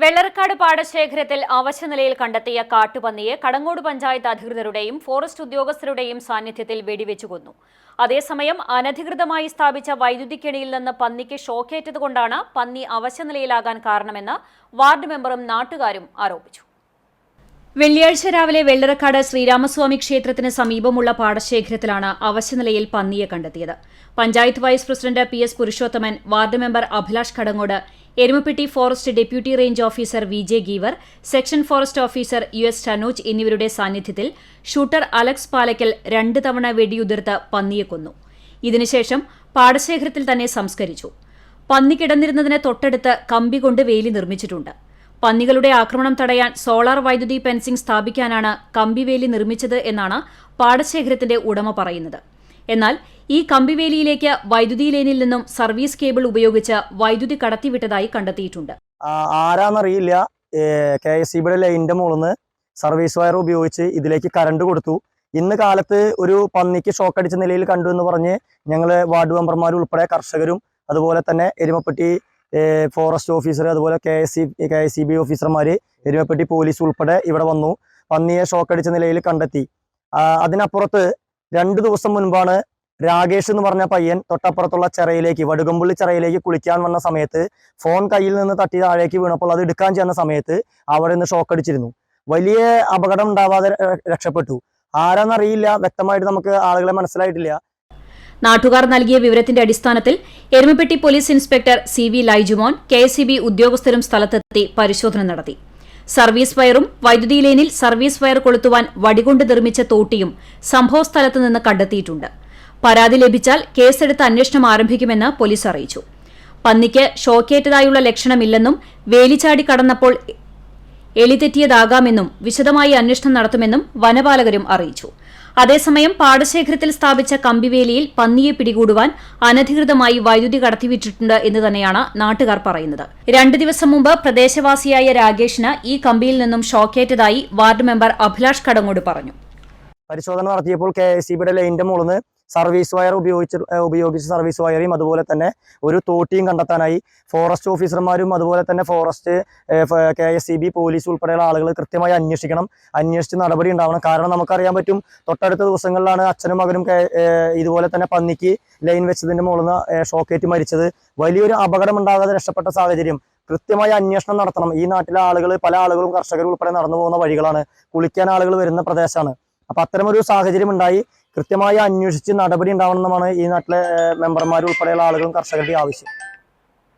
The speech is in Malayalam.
വെള്ളർക്കാട് പാടശേഖരത്തിൽ അവശനിലയിൽ കണ്ടെത്തിയ കാട്ടുപന്നിയെ കടങ്ങോട് പഞ്ചായത്ത് അധികൃതരുടെയും ഫോറസ്റ്റ് ഉദ്യോഗസ്ഥരുടെയും സാന്നിധ്യത്തിൽ വെടിവെച്ചു കൊന്നു. അതേസമയം അനധികൃതമായി സ്ഥാപിച്ച വൈദ്യുതിക്കെണിയിൽ നിന്ന് പന്നിക്ക് ഷോക്കേറ്റതുകൊണ്ടാണ് പന്നി അവശനിലയിലാകാൻ കാരണമെന്ന് വാർഡ് മെമ്പറും നാട്ടുകാരും ആരോപിച്ചു. വെള്ളിയാഴ്ച രാവിലെ വെള്ളറക്കാട് ശ്രീരാമസ്വാമി ക്ഷേത്രത്തിന് സമീപമുള്ള പാടശേഖരത്തിലാണ് അവശനിലയിൽ പന്നിയെ കണ്ടെത്തിയത്. Panchayat vice president P S Purushothaman ward member Abhilash Kadangode Erumapetty forest deputy range officer V J Geever section forest officer U S Tanoj എന്നിവരുടെ സാന്നിധ്യത്തിൽ ഷൂട്ടർ അലക്സ് പാലക്കൽ രണ്ട് തവണ വെടിയുതിർത്ത് പന്നിയെ കൊന്നു. ഇതിനുശേഷം പാടശേഖരത്തിൽ തന്നെ സംസ്കരിച്ചു. പന്നി കിടന്നിരുന്നതിന് തൊട്ടടുത്ത് കമ്പി കൊണ്ട് വേലി നിർമ്മിച്ചിട്ടുണ്ട്. പന്നികളുടെ ആക്രമണം തടയാൻ സോളാർ വൈദ്യുതി പെൻസിംഗ് സ്ഥാപിക്കാനാണ് കമ്പിവേലി നിർമ്മിച്ചത് എന്നാണ് പാടശേഖരത്തിന്റെ ഉടമ പറയുന്നത്. എന്നാൽ ഈ കമ്പിവേലിയിലേക്ക് വൈദ്യുതി ലൈനിൽ നിന്നും സർവീസ് കേബിൾ ഉപയോഗിച്ച് വൈദ്യുതി കടത്തിവിട്ടതായി കണ്ടെത്തിയിട്ടുണ്ട്. ആരാന്നറിയില്ല. കെ എസ് സി ബിയുടെ ലൈനിന്റെ മുകളിൽ സർവീസ് വയർ ഉപയോഗിച്ച് ഇതിലേക്ക് കറണ്ട് കൊടുത്തു. ഇന്ന് കാലത്ത് ഒരു പന്നിക്ക് ഷോക്ക് അടിച്ച നിലയിൽ കണ്ടു എന്ന് പറഞ്ഞ് ഞങ്ങൾ വാർഡ് മെമ്പർമാർ ഉൾപ്പെടെ കർഷകരും അതുപോലെ തന്നെ എരുമപ്പെട്ടി ഫോറസ്റ്റ് ഓഫീസർ അതുപോലെ K S C K S C B ഓഫീസർമാർ എരുമപ്പെട്ടി പോലീസ് ഉൾപ്പെടെ ഇവിടെ വന്നു. പന്നിയെ ഷോക്കടിച്ച നിലയിൽ കണ്ടെത്തി. അതിനപ്പുറത്ത് രണ്ട് ദിവസം മുൻപാണ് രാകേഷ് എന്ന് പറഞ്ഞ പയ്യൻ തൊട്ടപ്പുറത്തുള്ള ചിറയിലേക്ക് വടുകമ്പുള്ളി ചിറയിലേക്ക് കുളിക്കാൻ വന്ന സമയത്ത് ഫോൺ കയ്യിൽ നിന്ന് തട്ടി താഴേക്ക് വീണപ്പോൾ അത് എടുക്കാൻ ചെന്ന സമയത്ത് അവിടെ നിന്ന് ഷോക്ക് അടിച്ചിരുന്നു. വലിയ അപകടം ഉണ്ടാവാതെ രക്ഷപ്പെട്ടു. ആരാന്നറിയില്ല വ്യക്തമായിട്ട് നമുക്ക് ആളുകളെ മനസ്സിലായിട്ടില്ല. നാട്ടുകാർ നൽകിയ വിവരത്തിന്റെ അടിസ്ഥാനത്തിൽ Erumapetty police inspector C V Laijumon K S ഉദ്യോഗസ്ഥരും സ്ഥലത്തെത്തി പരിശോധന നടത്തി. സർവീസ് വയറും വൈദ്യുതി ലൈനിൽ സർവീസ് വയർ കൊളുത്തുവാൻ വടികൊണ്ട് നിർമ്മിച്ച തോട്ടിയും സംഭവസ്ഥലത്ത് നിന്ന് കണ്ടെത്തിയിട്ടുണ്ട്. പരാതി ലഭിച്ചാൽ കേസെടുത്ത് അന്വേഷണം ആരംഭിക്കുമെന്ന് പോലീസ് അറിയിച്ചു. പന്നിക്ക് ഷോക്കേറ്റതായുള്ള ലക്ഷണമില്ലെന്നും വേലിച്ചാടി കടന്നപ്പോൾ എലിതെറ്റിയതാകാമെന്നും വിശദമായി അന്വേഷണം നടത്തുമെന്നും വനപാലകരും അറിയിച്ചു. അതേസമയം പാടശേഖരത്തിൽ സ്ഥാപിച്ച കമ്പിവേലിയിൽ പന്നിയെ പിടികൂടുവാൻ അനധികൃതമായി വൈദ്യുതി കടത്തിവിട്ടിട്ടുണ്ട് എന്ന് തന്നെയാണ് നാട്ടുകാർ പറയുന്നത്. രണ്ടു ദിവസം മുമ്പ് പ്രദേശവാസിയായ രാകേഷിന് ഈ കമ്പിയിൽ നിന്നും ഷോക്കേറ്റതായി വാർഡ് മെമ്പർ അഭിലാഷ് കടങ്ങോട് പറഞ്ഞു. പരിശോധന നടത്തിയപ്പോൾ കെ എസ് സി ബിയുടെ മുകളിൽ നിന്ന് സർവീസ് വയർ ഉപയോഗിച്ച് ഉപയോഗിച്ച് സർവീസ് വയറിയും അതുപോലെ തന്നെ ഒരു തോട്ടിയും കണ്ടെത്താനായി ഫോറസ്റ്റ് ഓഫീസർമാരും അതുപോലെ തന്നെ forest K S C B police ഉൾപ്പെടെയുള്ള ആളുകൾ കൃത്യമായി അന്വേഷിക്കണം. അന്വേഷിച്ച് നടപടി ഉണ്ടാവണം. കാരണം നമുക്കറിയാൻ പറ്റും തൊട്ടടുത്ത ദിവസങ്ങളിലാണ് അച്ഛനും മകനും ഇതുപോലെ തന്നെ പന്നിക്ക് ലൈൻ വെച്ചതിന്റെ മുകളിൽ നിന്ന് ഷോക്കേറ്റ് മരിച്ചത്. വലിയൊരു അപകടം ഉണ്ടാകാതെ രക്ഷപ്പെട്ട സാഹചര്യം. കൃത്യമായ അന്വേഷണം നടത്തണം. ഈ നാട്ടിലെ ആളുകൾ പല ആളുകളും കർഷകർ ഉൾപ്പെടെ നടന്നു പോകുന്ന വഴികളാണ്. കുളിക്കാൻ ആളുകൾ വരുന്ന പ്രദേശമാണ് അപ്പൊ അത്തരമൊരു സാഹചര്യം ഉണ്ടായി കൃത്യമായി അന്വേഷിച്ച് നടപടി ഉണ്ടാവണമെന്നാണ് ഈ നാട്ടിലെ മെമ്പർമാർ ഉൾപ്പെടെയുള്ള ആളുകളും കർഷകരുടെ ആവശ്യം.